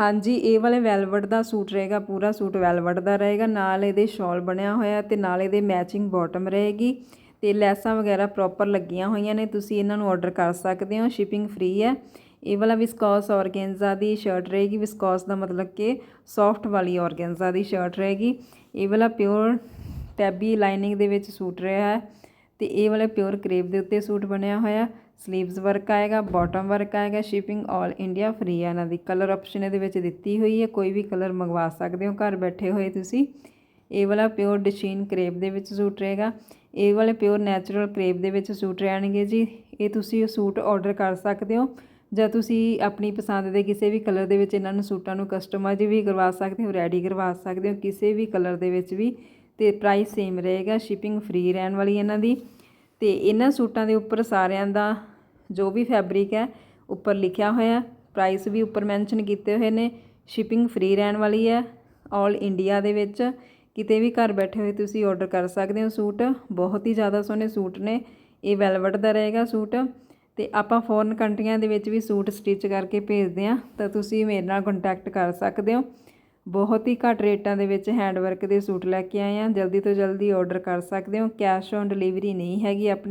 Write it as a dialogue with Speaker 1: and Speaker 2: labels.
Speaker 1: ਹਾਂਜੀ, ਇਹ ਵਾਲੇ ਵੈਲਵਟ ਦਾ ਸੂਟ ਰਹੇਗਾ, ਪੂਰਾ ਸੂਟ ਵੈਲਵਟ ਦਾ ਰਹੇਗਾ, ਨਾਲ ਇਹਦੇ ਸ਼ਾਲ ਬਣਿਆ ਹੋਇਆ ਤੇ ਨਾਲ ਇਹਦੇ ਮੈਚਿੰਗ ਬਾਟਮ ਰਹੇਗੀ ਤੇ ਲੈਸਾਂ ਵਗੈਰਾ ਪ੍ਰੋਪਰ ਲੱਗੀਆਂ ਹੋਈਆਂ ਨੇ, ਤੁਸੀਂ ਇਹਨਾਂ ਨੂੰ ਆਰਡਰ ਕਰ ਸਕਦੇ ਹੋ ਸ਼ਿਪਿੰਗ ਫ੍ਰੀ ਹੈ। ਇਹ ਵਾਲਾ ਵਿਸਕੋਸ ਔਰਗੈਂਜ਼ਾ ਦੀ ਸ਼ਰਟ ਰਹੇਗੀ ਵਿਸਕੋਸ ਦਾ ਮਤਲਬ ਕਿ ਸੌਫਟ ਵਾਲੀ ਔਰਗੈਂਜ਼ਾ ਦੀ ਸ਼ਰਟ ਰਹੇਗੀ। ਇਹ ਵਾਲਾ ਪਿਓਰ ਟੈਬੀ ਲਾਈਨਿੰਗ ਦੇ ਵਿੱਚ ਸੂਟ ਰਿਹਾ ਹੈ ਤੇ ਇਹ ਵਾਲਾ ਪਿਓਰ ਕਰੇਪ ਦੇ ਉੱਤੇ ਸੂਟ ਬਣਿਆ ਹੋਇਆ। ਸਲੀਵਸ ਵਰਕ ਆਏਗਾ ਬਾਟਮ ਵਰਕ ਆਏਗਾ ਸ਼ਿਪਿੰਗ 올 ਇੰਡੀਆ ਫ੍ਰੀ ਹੈ ਇਹਨਾਂ ਦੀ ਕਲਰ ਆਪਸ਼ਨ ਇਹਦੇ ਵਿੱਚ ਦਿੱਤੀ ਹੋਈ ਹੈ। ਕੋਈ ਵੀ ਕਲਰ ਮੰਗਵਾ ਸਕਦੇ ਹੋ ਘਰ ਬੈਠੇ ਹੋਏ ਤੁਸੀਂ। ਇਹ ਵਾਲਾ ਪਿਓਰ ਡਿਸ਼ੀਨ ਕਰੇਪ ਦੇ ਵਿੱਚ ਸੂਟ ਰਹੇਗਾ। ਇਹ ਵਾਲੇ ਪਿਓਰ ਨੈਚੁਰਲ ਕਰੇਪ ਦੇ ਵਿੱਚ ਸੂਟ ਰਹਿਣਗੇ ਜੀ। ਇਹ ਤੁਸੀਂ ਸੂਟ ਆਰਡਰ ਕਰ ਸਕਦੇ ਹੋ ਜਾਂ ਤੁਸੀਂ ਆਪਣੀ ਪਸੰਦ ਦੇ ਕਿਸੇ ਵੀ ਕਲਰ ਦੇ ਵਿੱਚ ਇਹਨਾਂ ਨੂੰ ਸੂਟਾਂ ਨੂੰ ਕਸਟਮਾਈਜ਼ ਵੀ ਕਰਵਾ ਸਕਦੇ ਹੋ ਰੈਡੀ ਕਰਵਾ ਸਕਦੇ ਹੋ। ਕਿਸੇ ਵੀ ਕਲਰ ਦੇ ਵਿੱਚ ਵੀ ਤੇ ਪ੍ਰਾਈਸ ਸੇਮ ਰਹੇਗਾ। ਸ਼ਿਪਿੰਗ ਫ੍ਰੀ ਰਹਿਣ ਵਾਲੀ ਇਹਨਾਂ ਦੀ। ਤੇ ਇਹਨਾਂ ਸੂਟਾਂ ਦੇ ਉੱਪਰ ਸਾਰਿਆਂ ਦਾ ਜੋ ਵੀ ਫੈਬਰਿਕ ਹੈ, ਉੱਪਰ ਲਿਖਿਆ ਹੋਇਆ ਪ੍ਰਾਈਸ ਵੀ ਉੱਪਰ ਮੈਂਸ਼ਨ ਕੀਤੇ ਹੋਏ ਨੇ। ਸ਼ਿਪਿੰਗ ਫ੍ਰੀ ਰਹਿਣ ਵਾਲੀ ਹੈ। 올 ਇੰਡੀਆ ਦੇ ਵਿੱਚ ਕਿਤੇ ਵੀ ਘਰ ਬੈਠੇ ਹੋਏ ਤੁਸੀਂ ਆਰਡਰ ਕਰ ਸਕਦੇ ਹੋ ਸੂਟ। ਬਹੁਤ ਹੀ ਜ਼ਿਆਦਾ ਸੋਹਣੇ ਸੂਟ ਨੇ। ਇਹ ਵੈਲਵਟ ਦਾ ਰਹੇਗਾ ਸੂਟ। ਤੇ ਆਪਾਂ ਫੋਰਨ ਕੰਟਰੀਆਂ ਦੇ ਵਿੱਚ ਵੀ ਸੂਟ ਸਟਿਚ ਕਰਕੇ ਭੇਜਦੇ ਹਾਂ, ਤਾਂ ਤੁਸੀਂ ਮੇਰੇ ਨਾਲ ਕੰਟੈਕਟ ਕਰ ਸਕਦੇ ਹੋ। ਬਹੁਤ ਹੀ ਘੱਟ ਰੇਟਾਂ ਦੇ ਵਿੱਚ ਹੈਂਡਵਰਕ ਦੇ ਸੂਟ ਲੈ ਕੇ ਆਏ ਆ ਜਲਦੀ ਤੋਂ ਜਲਦੀ ਆਰਡਰ ਕਰ ਸਕਦੇ ਹੋ। ਕੈਸ਼ ਔਨ ਡਿਲੀਵਰੀ ਨਹੀਂ ਹੈਗੀ ਆਪਣੇ